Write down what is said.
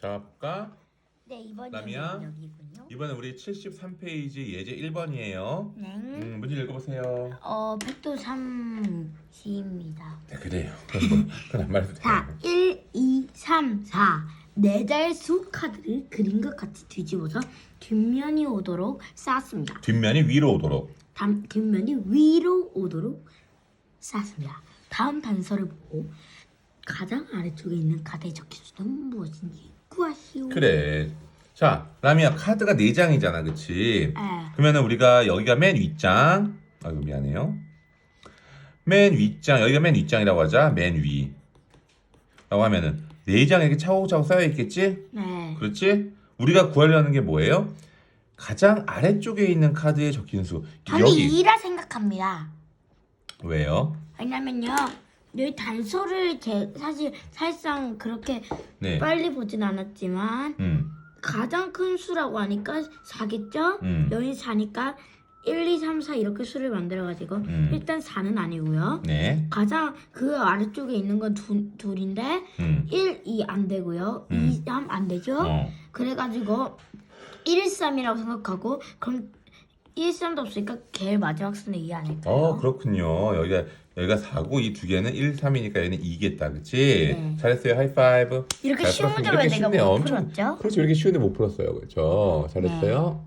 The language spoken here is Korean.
자, 볼까? 네, 이번 남이야? 여기군요. 이번에 우리 73페이지 예제 1번이에요. 네. 음, 문제 읽어보세요. 어, 백도 3시입니다. 네, 그래요. 그건 안 말해도 돼요. 자, 1, 2, 3, 4. 네 자의 수 카드를 그린 것 같이 뒤집어서 뒷면이 오도록 쌓았습니다. 뒷면이 위로 오도록. 다음 뒷면이 위로 오도록 쌓았습니다. 다음 단서를 보고 가장 아래쪽에 있는 카드에 적힌 수는 무엇인지 구하시오. 그래. 자, 라미야 카드가 4장이잖아, 그치? 에, 그러면은 우리가 여기가 맨 윗장. 아이고 미안해요. 맨 윗장 여기가 맨 윗장이라고 하자. 맨 위. 라고 하면은 네 장에 이렇게 차곡차곡 쌓여 있겠지? 네. 그렇지? 우리가 구하려는 게 뭐예요? 가장 아래쪽에 있는 카드에 적힌 수. 저는 여기 2라 생각합니다. 왜요? 왜냐면요. 여기 단서를 제 사실 사실상 그렇게 네. 빨리 보진 않았지만 음. 가장 큰 수라고 하니까 4겠죠? 음. 여기 4니까 1, 2, 3, 4 이렇게 수를 만들어가지고 음. 일단 4는 아니고요. 네. 가장 그 아래쪽에 있는 건 두, 둘인데 음. 1, 2 안 되고요. 음. 2, 3 안 되죠? 어. 그래가지고 1, 3이라고 생각하고 그럼 1, 3도 없으니까 걔 마지막 수는 2 아닐까요? 어, 그렇군요. 여기가 여기가 4고 이 두 개는 1, 3이니까 얘는 2겠다. 그치? 네. 잘했어요. 하이파이브. 이렇게 잘 쉬운 풀었습니다. 문제를 왜 이렇게 내가 쉽네요. 못 엄청- 풀었죠? 그렇죠. 이렇게 쉬운데 못 풀었어요. 그렇죠? 잘했어요.